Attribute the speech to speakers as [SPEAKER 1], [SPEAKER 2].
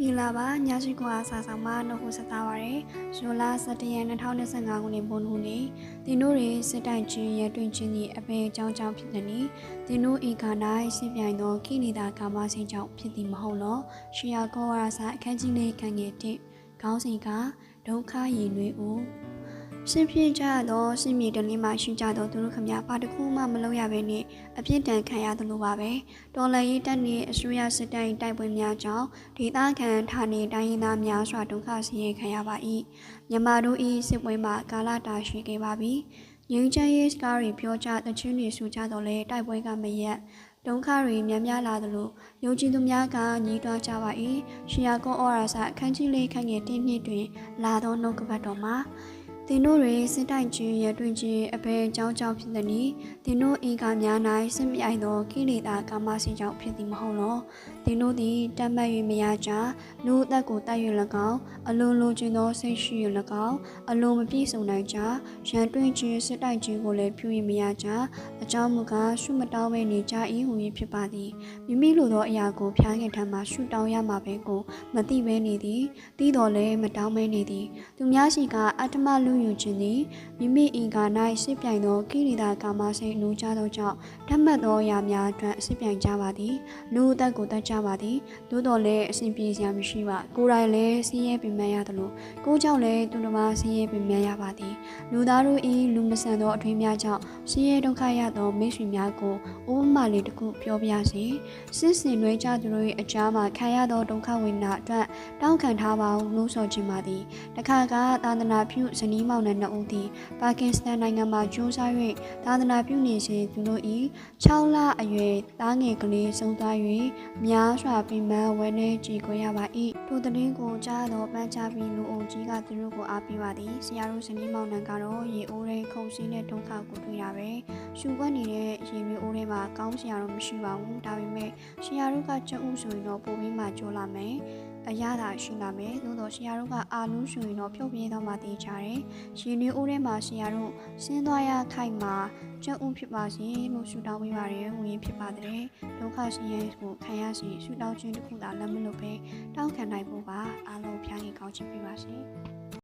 [SPEAKER 1] မင်္ဂလာပါညရှိကွာစာဆောင်မနှုတ်ခွန်းဆက်သားပါရယ်ဇွန်လ17ရက်2025ခုနှစ်ဘုန်းဟုနေ့တင်တို့တွေစစ်တိုင်ချင်းရတွင်ချင်းသည်အပေအကြောင်းကြောင့်ဖြစ်သည်နီတင်တို့ဧက၌စစ်ပြိုင်သောခိနေတာကာမစိတ်ကြောင့်ဖြစ်သည်မဟုတ်လောရှီယာကောဝါစာအခန်းကြီးလေးခံငယ်တစ်ခေါင်းစဉ်ကဒုက္ခရည်နွေဦး ရှင်ဖြစ်ကြသောရှင်မြေတလင်းမှရှိကြသောသူတို့ခမဘာတစ်ခုမှမလုပ်ရဘဲနဲ့အပြစ်ဒဏ်ခံရသလိုပါပဲတော်လည်ရေးတက်နေအစိုးရစစ်တိုင်တိုက်ပွဲများကြောင့်ဒေသခံဌာနေတိုင်းရင်းသားများစွာဒုက္ခဆင်းရဲခံရပါ၏မြန်မာတို့၏စစ်ပွဲမှာကာလတာရှိခဲ့ပါပြီငင်းချမ်းရေးစကားတွေပြောကြတချင်းတွေဆိုကြတော့လေတိုက်ပွဲကမရက်ဒုက္ခတွေများများလာသလိုယုံကြည်သူများကညီးတွားကြပါ၏ရှီယာကောဩရာစာအခန်းကြီးလေးခန့်ငယ်တင်းနှစ်တွင် လာသောနှုတ်ကပတ်တော်မှာ သင်တို့တွင်စစ်တိုင်ခြင်းရတွင်ခြင်းအဘယ်အကြောင်းကြောင့်ဖြစ်သည်နည်းသင်တို့အင်္ဂါများ၌စစ်မြိုင်သောကိလေသာကာမစိတ်ကြောင့်ဖြစ်သည်မဟုတ်လောသင်တို့သည်တတ်မှတ်၍မရကြလူအသက်ကိုတတ်၍၎င်းအလွန်လိုချင်သောစိတ်ရှိ၍၎င်းအလွန်မပြည့်စုံနိုင်ကြရန်တွင်ခြင်းစစ်တိုင်ခြင်းကိုလည်းပြု၍မရကြအကြောင်းမူကားရှုမတောင်းပဲနေကြ၏ဟူ၍ဖြစ်ပါသည်မိမိလိုသောအရာကိုဖျားခင်ထံမှရှုတောင်းရမှာပဲကိုမသိဘဲနေသည်သိတော်လည်းမတောင်းပဲနေသည်သူများရှိကအတ္တမလူယူခြင်းသည်မိမိအင်္ဂါ၌စစ်ပြိုင်သောကိရိတာကာမစိတ်လိုချသောကြောင့်ဓမ္မတ်သောအရာများအတွက်စစ်ပြိုင်ကြပါသည်လူအသက်ကိုတတ်ကြပါသည်သို့တော်လည်းအစဉ်ပြေစရာမရှိပါကိုယ်တိုင်လည်းဆင်းရဲပင်ပန်းရသလိုကိုယ်ကြောင့်လည်းသူတစ်ပါးဆင်းရဲပင်ပန်းရပါသည်လူသားတို့၏လူမဆန်သောအထွေးများကြောင့်ဆင်းရဲဒုက္ခရသောမိတ်ဆွေများကိုဥပမာလေးတစ်ခုပြောပြရစေစစ်စင်တွေကြသူတို့၏အကြားမှာခံရသောဒုက္ခဝေဒနာအတွက်တောင်းခံထားပါဟုနှိုးဆော်ခြင်းပါသည်တခါကသာသနာပြုဇနီးမောင်နှံနှစ်ဦးသည်ပါကစ္စတန်နိုင်ငံမှာကျိုးစား၍သာသနာပြုနေစဉ်သူတို့၏6လအရွယ်သားငယ်ကလေးဆုံးသွား၍များစွာပင်ပန်းဝဲနေကြည်ကိုရပါ၏ထိုတည်င်းကိုကြားသောပန်းချပြီးလူအုပ်ကြီးကသူတို့ကိုအားပေးပါသည်ဆရာတို့ဇနီးမောင်နှံကတော့ရေအိုးရဲခုံစင်းတဲ့ဒုက္ခကိုတွေ့ရပဲရှူပွက်နေတဲ့ရေမျိုးအိုးထဲမှာကောင်းစရာတော့မရှိပါဘူးဒါပေမဲ့ဆရာတို့ကကြုံဥဆိုရင်တော့ပုံပြီးမှကြိုးလာမယ် အရသာရှိလာမယ်သို့တော့ဆရာတို့ကအာလူးဆိုရင်တော့ဖြုတ်ပြင်းတော့မှသိကြတယ်ရှင်နေဦးထဲမှာဆရာတို့ဆင်းသွားရခိုက်မှာကျုပ်ဦးဖြစ်ပါစေလို့ဆုတောင်းပေးပါရယ်ဝင်ရင်ဖြစ်ပါတဲ့ဒုက္ခရှင်ရဲ့ကိုခံရစီဆုတောင်းခြင်းတစ်ခုသာလက်မလို့ပဲတောင်းခံနိုင်ဖို့ပါအားလုံးဖျားရင်ကောင်းချီးပေးပါစေ